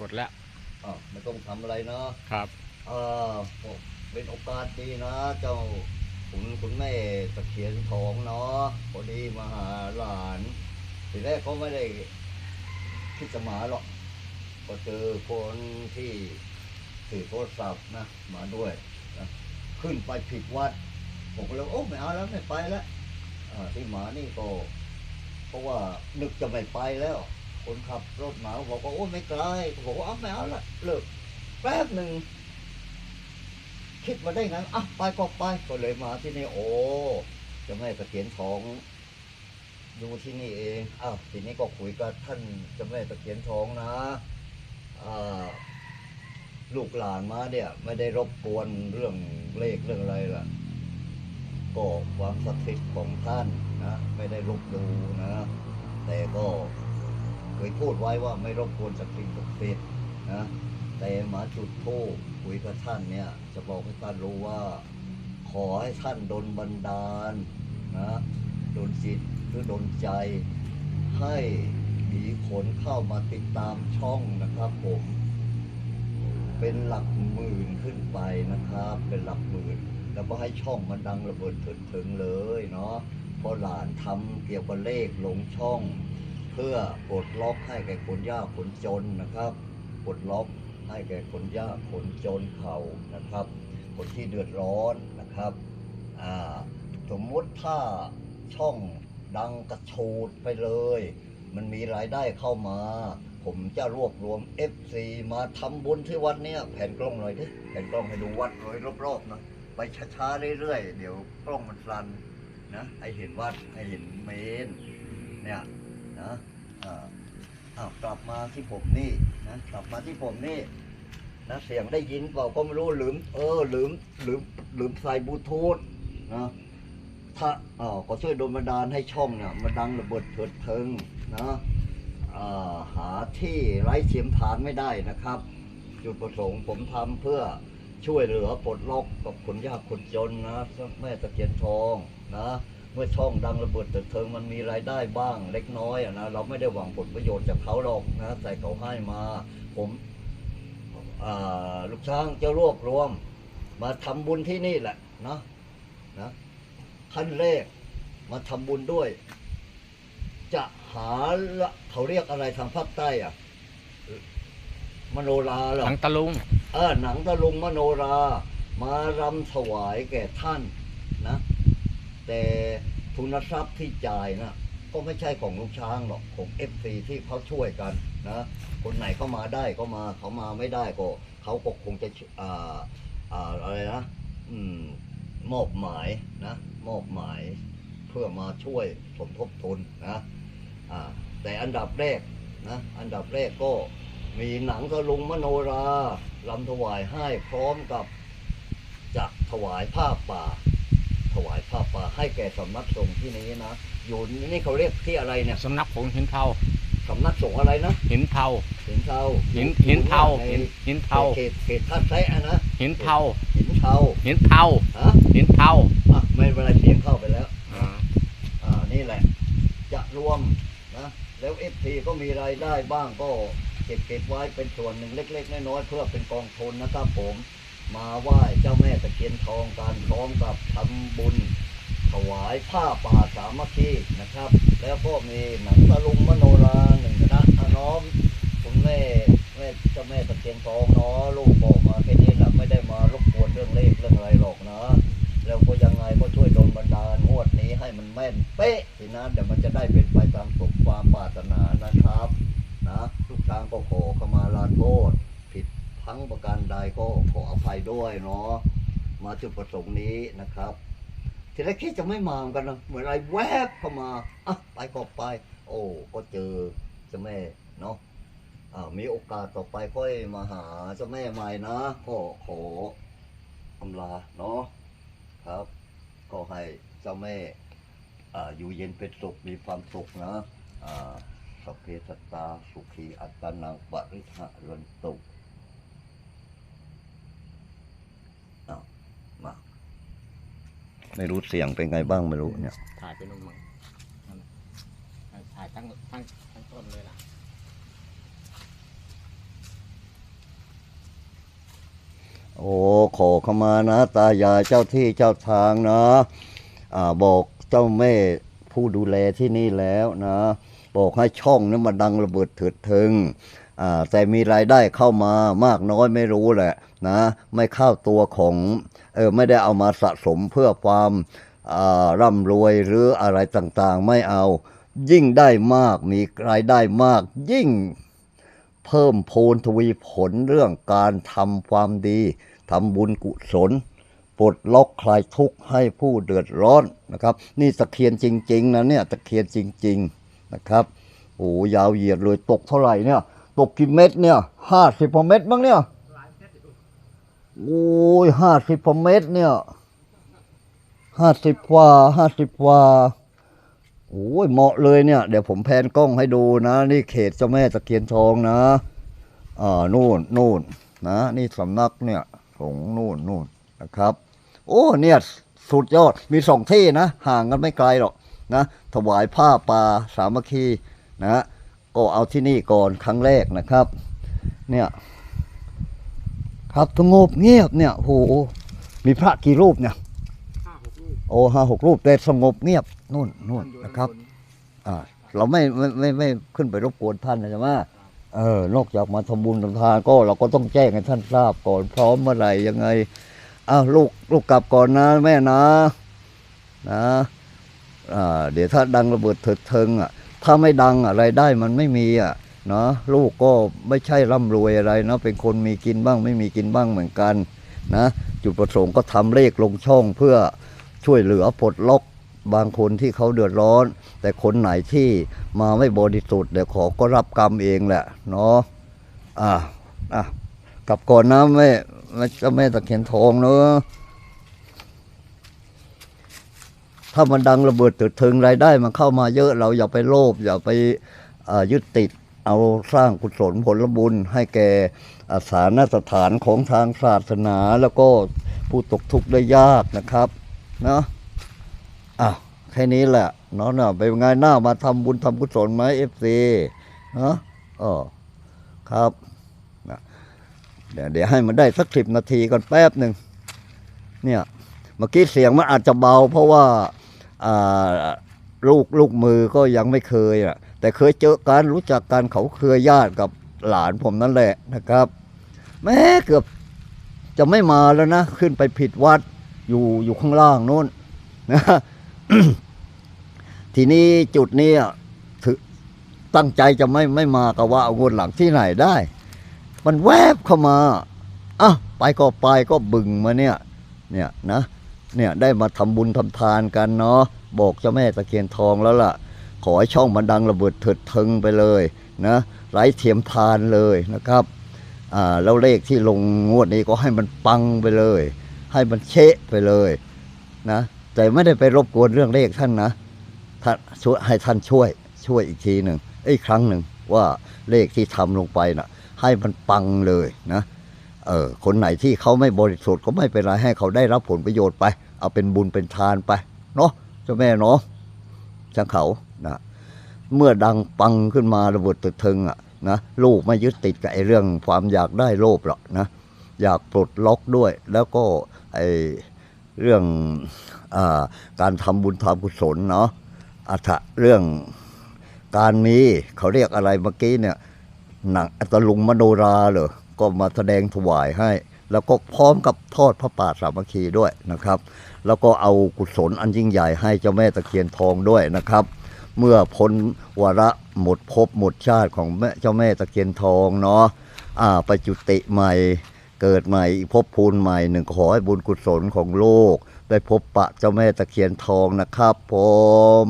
กดแล้วอะไม่ต้องทำอะไรเนาะครับ เออเป็นโอกาสดีนะ เจ้าคุณคุณแม่ตะเคียนทองเนาะพอดีมาหาหลานทีแรกเขาไม่ได้คิดจะมาหรอกก็เจอคนที่ถือโทรศัพท์นะมาด้วยนะขึ้นไปผิดวัด ผมก็เลยโอ้ไม่เอาแล้วไม่ไปแล้วอ่าที่หมานี่ก็ เพราะว่านึกจะไม่ไปแล้ว คนขับรถหมาบอกว่าโอ้ไม่ไกลบอกว่าเอาไม่เอาละเลิกแป๊บหนึ่งคิดมาได้ไงอะไปก็ไปก็เลยมาที่นี่โอ้จะแม่ตะเคียนทองดูที่นี่เองอ้าวทีนี้ก็คุยกับท่านจ้าแม่ตะเคียนทองนะอ่าลูกหลานมาเนี่ย ไม่ได้รบกวนเรื่องเลขเรื่องอะไรล่ะ ก็ความศักดิ์สิทธิ์ของท่านนะ ไม่ได้ลบดูนะ แต่ก็ เคยพูดไว้ว่าไม่รบกวนศักสิทธิ์ศักสิทธิ์นะแต่มาจุดธูปคุยกับท่านเนี่ย จะบอกให้ท่านรู้ว่า ขอให้ท่านดลบันดาลนะดลจิตหรือดลใจ ให้มีคนเข้ามาติดตามช่องนะครับผม เป็นหลักหมื่นขึ้นไปนะครับ เป็นหลักหมื่น แล้วก็ให้ช่องมันดังระเบิดถึงเลยเนาะเพราะหลานทำเกี่ยวกับเลขลงช่อง พื่อปลดล็อกให้แก่คนยากคนจนนะครับปลดล็อกให้แก่คนยากคนจนเขานะครับ คนที่เดือดร้อนนะครับสมมติถ้าช่องดังกระชูดไปเลย มันมีรายได้เข้ามา ผมจะรวบรวม FC มาทำบุญที่วัดเนี้ยแผ่นกล้องหน่อยดิแผ่นกล้องให้ดูวัดโดยรอบๆนะไปช้าๆเรื่อยๆเดี๋ยวกล้องมันสั่นนะให้เห็นวัดให้เห็นเมนเนี่ย นะอ้าวกลับมาที่ผมนี่นะกลับมาที่ผมนี่นะเสียงได้ยินเปล่าก็ไม่รู้ลืม เออลืมลืมลืมใส่บลูทูธนะถ้าอ๋อก็ช่วยโดนบันดาลให้ช่องเนี่ยมันดังระเบิดเถิดเทิงนะอ่าหาที่ไร้เสียมฐานไม่ได้นะครับ จุดประสงค์ผมทำเพื่อช่วยเหลือปลดล็อกกับคนยากคนจนนะแม่ตะเคียนทองนะ เมื่อช่องดังระเบิดเถิดเทิงมันมีรายได้บ้างเล็กน้อยอะนะเราไม่ได้หวังผลประโยชน์จากเขาหรอกนะแต่เขาให้มาผมอ่าลูกช้างจะรวบรวม มาทำบุญที่นี่แหละนะนะขั้นแรกมาทำบุญด้วย จะหาละเขาเรียกอะไรทางภาคใต้อะมโนราเหรอหลังตะลุงเออหนังตะลุงมโนรา มารำถวายแก่ท่านนะ แต่ทุนทรัพย์ที่จ่ายนะก็ไม่ใช่ของลูกช้างหรอกของเอฟซีที่เขาช่วยกันนะคนไหนเข้ามาได้ก็มาเขามาไม่ได้ก็เขาก็คงจะอ่าอ่าอะไรนะอืมมอบหมายนะมอบหมายเพื่อมาช่วยสมทบทุนนะอ่าแต่อันดับแรกนะอันดับแรกก็มีหนังตะลุงมโนราลำถวายให้พร้อมกับจะถวายผ้าป่า ถวายผ้าป่าให้แก่สำนักสงฆ์ที่นี้นะอยู่นี่เขาเรียกที่อะไรเนี่ยสำนักผงหินเทาสำนักสงฆ์อะไรนะหินเทาหินเทาหินหินเทาในหินหินเทาเขตเขตท่าแซะนะหินเทาหินเทาหินเทาฮะหินเทาอะไม่เป็นไรเสียงเข้าไปแล้วอ่าอ่านี่แหละ จะรวมนะแล้วเอฟทีก็มีรายได้บ้างก็เก็บเก็บไว้เป็นส่วนหนึ่งเล็ก ๆ น้อยๆเพื่อเป็นกองทุนนะครับผม มาไหว้เจ้าแม่ตะเคียนทองการพร้อมกับทำบุญ ถวายผ้าป่าสามัคคีนะครับ แล้วก็มีหนังตะลุงมโนราหนึ่งคณะอาน้อมคุณแม่แม่เจ้าแม่ตะเคียนทองเนาะลูกบอกมาแค่นี้แหละไม่ได้มารบกวนเรื่องเลขเรื่องอะไรหรอกนะแล้วก็ยังไงก็ช่วยโดนบันดาลงวดนี้ให้มันแม่นเป๊ะทีนั้นเดี๋ยวมันจะได้เป็นไปตามสุขความปรารถนานะครับ นะทุกทางก็ขอเขมาลาโทษ ผิดพลังประ การใดก็ขออภัยด้วยเนาะมาจุดประสงค์นี้นะครับ ทีแรกคิดจะไม่มามือนกันนะเหมือนอะไรแวบเข้ามาอะไปก็ไป โอ้ก็เจอเจ้าแม่เนาะอ่ามีโอกาสต่อไปค่อยมาหาเจ้าแม่ใหม่นะก็ขออำลาเนาะครับ ก็ให้เจ้าแม่อ่าอยู่เย็นเป็นสุขมีความสุขนะอ่าสัพเพสัตตาสุขีอัตตานังปริหะรันตุอ้าวมา ไม่รู้เสียงเป็นไงบ้างไม่รู้เนี่ย ถ่ายไปนู่นมั้งนั่นถ่ายทั้งทั้งทั้งต้นเลยล่ะโอ้ขอเข้ามานะ ตายายเจ้าที่เจ้าทางนะอ่าบอกเจ้าแม่ผู้ดูแลที่นี่แล้วนะ บอกให้ช่องนั้นมาดังระเบิดเถิดเทิงอ่าแต่มีรายได้เข้ามามากน้อยไม่รู้แหละนะ ไม่เข้าตัวของ เออไม่ได้เอามาสะสมเพื่อความร่ำรวยหรืออะไรต่างๆ ไม่เอา ยิ่งได้มากมีรายได้มาก ยิ่งเพิ่มพูนทวีผลเรื่องการทำความดีทำบุญกุศลปลดล็อกคลายทุกข์ให้ผู้เดือดร้อนนะครับ นี่ตะเคียนจริง ๆ นะเนี่ยตะเคียนจริง ๆนะครับโอ้ยาวเหยียดเลยตกเท่าไหร่เนี่ย ตกกี่เม็ดเนี่ยห้าสิบเม็ดมั้งเนี่ย โอ้ยห้าสิบเม็ดเนี่ยห้าสิบกว่าห้าสิบกว่าโอ้ยเหมาะเลยเนี่ย เดี๋ยวผมแพนกล้องให้ดูนะ นี่เขตเจ้าแม่ตะเคียนทองนะ อ่านู่นนู่นนะ นี่สำนักเนี่ยของนู่นนู่นนะครับ โอ้เนี่ยสุดยอดมีสองที่นะ ห่างกันไม่ไกลหรอกนะ ถวายผ้าป่าสามัคคีนะ ก็เอาที่นี่ก่อนครั้งแรกนะครับ เนี่ย ครับสงบเงียบเนี่ยโหมีพระกี่รูปเนี่ยโอ้ห้าหกรูปแต่สงบเงียบนู่นนู่นนะครับอ่าเราไม่ไม่ไม่ไม่ขึ้นไปรบกวนท่านนะใช่ไหมเออนอกจากมาทำบุญทำทานก็เราก็ต้องแจ้งให้ท่านทราบก่อนพร้อมเมื่อไหร่ยังไงอ้าวลูกลูกกลับก่อนนะแม่นะนะอ่าเดี๋ยวถ้าดังระเบิดเถิดเทิงอะถ้าไม่ดังอะไรได้มันไม่มีอะ นะลูกก็ไม่ใช่ร่ำรวยอะไรนะเป็นคนมีกินบ้างไม่มีกินบ้างเหมือนกันนะจุดประสงค์ก็ทำเลขลงช่องเพื่อช่วยเหลือปลดล็อกบางคนที่เขาเดือดร้อน แต่คนไหนที่มาไม่บริสุทธิ์เดี๋ยวขอก็รับกรรมเองแหละเนาะอะอะกลับก่อนนะแม่แม่เจ้าแม่ตะเคียนทองเนอะถ้ามันดังระเบิดตึกถึงรายได้มันเข้ามาเยอะเราอย่าไปโลภอย่าไปยึดติด เอาสร้างกุศลผลบุญให้แก่อาสานสถานของทางศาสนาแล้วก็ผู้ตกทุกข์ได้ยากนะครับเนาะอะแค่นี้แหละเนาะเนาะไปนไงหน้ามาทำบุญทำกุศลไหมเอฟซีเนาะอ๋อครับเดี๋ยวเดี๋ยวให้มันได้สักสิบนาทีก่อนแป๊บหนึ่งเนี่ยเมื่อกี้เสียงมันอาจจะเบาเพราะว่าอ่า ลูกลูกมือก็ยังไม่เคยอะ แต่เคยเจอกันรู้จักกันเขาเคยญาติกับหลานผมนั่นแหละนะครับ แม้เกือบจะไม่มาแล้วนะขึ้นไปผิดวัดอยู่อยู่ข้างล่างนู้นนะทีนี้จุดนี้อะถือตั้งใจจะไม่ไม่มาก็ว่าเอางวดหลังที่ไหนได้ มันแวบเข้ามาอะไปก็ไปก็บึงมาเนี่ย เนี่ยนะ เนี่ยได้มาทำบุญทำทานกันเนาะ บอกเจ้าแม่ตะเคียนทองแล้วล่ะ ขอให้ช่องมันดังระเบิดเถิดเทิงไปเลยนะไร้เทียมทานเลยนะครับอ่าแล้วเลขที่ลงงวดนี้ก็ให้มันปังไปเลย ให้มันเชะไปเลยนะแต่ไม่ได้ไปรบกวนเรื่องเลขท่านนะท่านช่วยให้ท่านช่วยช่วยอีกทีหนึ่งอีกครั้งหนึ่งว่าเลขที่ทำลงไปนะ่ะ ให้มันปังเลยนะเออคนไหนที่เขาไม่บริสุทธิ์ก็ไม่เป็นไรให้เขาได้รับผลประโยชน์ไป เอาเป็นบุญเป็นทานไป เนาะ จ้าแม่เนาะช่างเขานะเมื่อดังปังขึ้นมาระเบิดตึกทิงอะนะลูกไม่ยึดติดกับไอ้เรื่องความอยากได้โลภหรอกนะอยากปลดล็อกด้วย แล้วก็ไอ้เรื่องอการทำบุญทำกุศลเนาะอัฐะเรื่องการมีเขาเรียกอะไรเมื่อกี้เนี่ยหนังอัตลุงมโนราเหรอก็มาแสดงถวายให้ แล้วก็พร้อมกับทอดพระป่าสามัคคีด้วยนะครับ แล้วก็เอากุศลอันยิ่งใหญ่ให้เจ้าแม่ตะเคียนทองด้วยนะครับ เมื่อพ้นวาระหมดภพหมดชาติของแม่เจ้าแม่ตะเคียนทองเนาะอ่าไปจุติใหม่เกิดใหม่พบภูนใหม่หนึ่งขอให้บุญกุศลของโลก ได้พบปะเจ้าแม่ตะเคียนทองนะครับผม